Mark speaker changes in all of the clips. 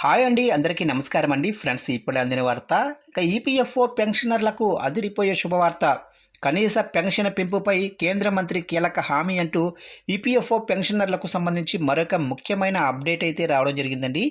Speaker 1: Hi అండి అందరికీ నమస్కారం అండి. ఫ్రెండ్స్ ఇప్పుడు అందిన వార్త ఇక ఈపీఎఫ్ఓ పెన్షనర్లకు అదిరిపోయే శుభవార్త. కనీస పెన్షన్ పెంపుపై కేంద్ర మంత్రి కీలక హామీ అంటూ ఈపీఎఫ్ఓ పెన్షనర్లకు సంబంధించి మరొక ముఖ్యమైన అప్డేట్ అయితే రావడం జరిగిందండి.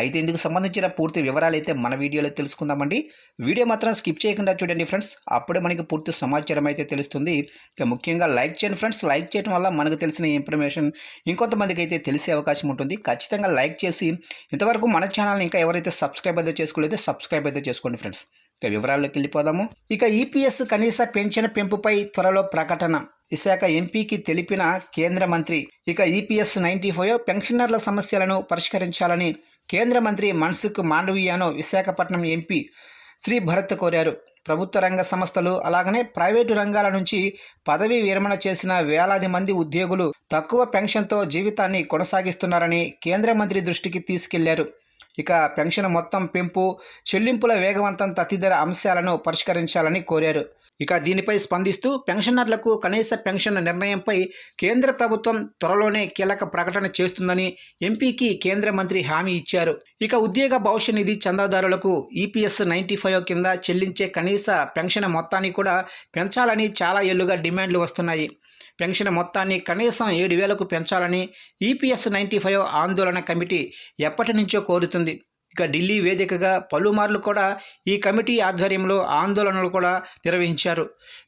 Speaker 1: అయితే ఇందుకు సంబంధించిన పూర్తి వివరాలు అయితే మన వీడియోలో తెలుసుకుందామండి. వీడియో మాత్రం స్కిప్ చేయకుండా చూడండి ఫ్రెండ్స్. అప్పుడే మనకి పూర్తి సమాచారం అయితే తెలుస్తుంది. ఇక ముఖ్యంగా లైక్ చేయండి ఫ్రెండ్స్. లైక్ చేయడం వల్ల మనకు తెలిసిన ఇన్ఫర్మేషన్ ఇంకొంతమందికి అయితే తెలిసే అవకాశం ఉంటుంది. ఖచ్చితంగా లైక్ చేసి ఇంతవరకు మన ఛానల్ని ఇంకా ఎవరైతే సబ్స్క్రైబ్ అయితే చేసుకోలేదో సబ్స్క్రైబ్ అయితే చేసుకోండి ఫ్రెండ్స్. ఇక వివరాల్లోకి వెళ్ళిపోదాము ఇక ఈపీఎస్ కనీస పెన్షన్ పెంపుపై త్వరలో ప్రకటన. విశాఖ ఎంపీకి తెలిపిన కేంద్ర మంత్రి ఇక ఈపీఎస్ నైంటీ ఫైవ్ పెన్షనర్ల సమస్యలను పరిష్కరించాలని కేంద్ర మంత్రి మన్సుఖ్ మాండవీయాను విశాఖపట్నం ఎంపీ శ్రీ భరత్ కోరారు. ప్రభుత్వ రంగ సంస్థలు అలాగనే ప్రైవేటు రంగాల నుంచి పదవీ విరమణ చేసిన వేలాది మంది ఉద్యోగులు తక్కువ పెన్షన్తో జీవితాన్ని కొనసాగిస్తున్నారని కేంద్ర మంత్రి దృష్టికి తీసుకెళ్ళారు. ఇక పెన్షన్ మొత్తం పెంపు చెల్లింపుల వేగవంతం తదితర అంశాలను పరిష్కరించాలని కోరారు. ఇక దీనిపై స్పందిస్తూ పెన్షనర్లకు కనీస పెన్షన్ నిర్ణయంపై కేంద్ర ప్రభుత్వం త్వరలోనే కీలక ప్రకటన చేస్తుందని ఎంపీకి కేంద్ర మంత్రి హామీ ఇచ్చారు. ఇక ఉద్యోగ భవిష్య నిధి చందాదారులకు ఈపీఎస్ నైంటీ ఫైవ్ కింద చెల్లించే కనీస పెన్షన్ మొత్తాన్ని కూడా పెంచాలని చాలా ఏళ్ళుగా డిమాండ్లు వస్తున్నాయి. పెన్షన్ మొత్తాన్ని కనీసం ఏడు వేలకు పెంచాలని ఈపీఎస్ నైంటీ ఫైవ్ ఆందోళన కమిటీ ఎప్పటి నుంచో కోరుతుంది. ఇక ఢిల్లీ వేదికగా పలుమార్లు కూడా ఈ కమిటీ ఆధ్వర్యంలో ఆందోళనలు కూడా నిర్వహించారు.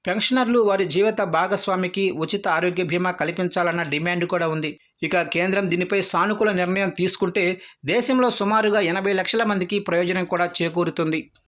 Speaker 1: పెన్షనర్లు వారి జీవిత భాగస్వామికి ఉచిత ఆరోగ్య బీమా కల్పించాలన్న డిమాండ్ కూడా ఉంది. ఇక కేంద్రం దీనిపై సానుకూల నిర్ణయం తీసుకుంటే దేశంలో సుమారుగా ఎనభై లక్షల మందికి ప్రయోజనం కూడా చేకూరుతుంది.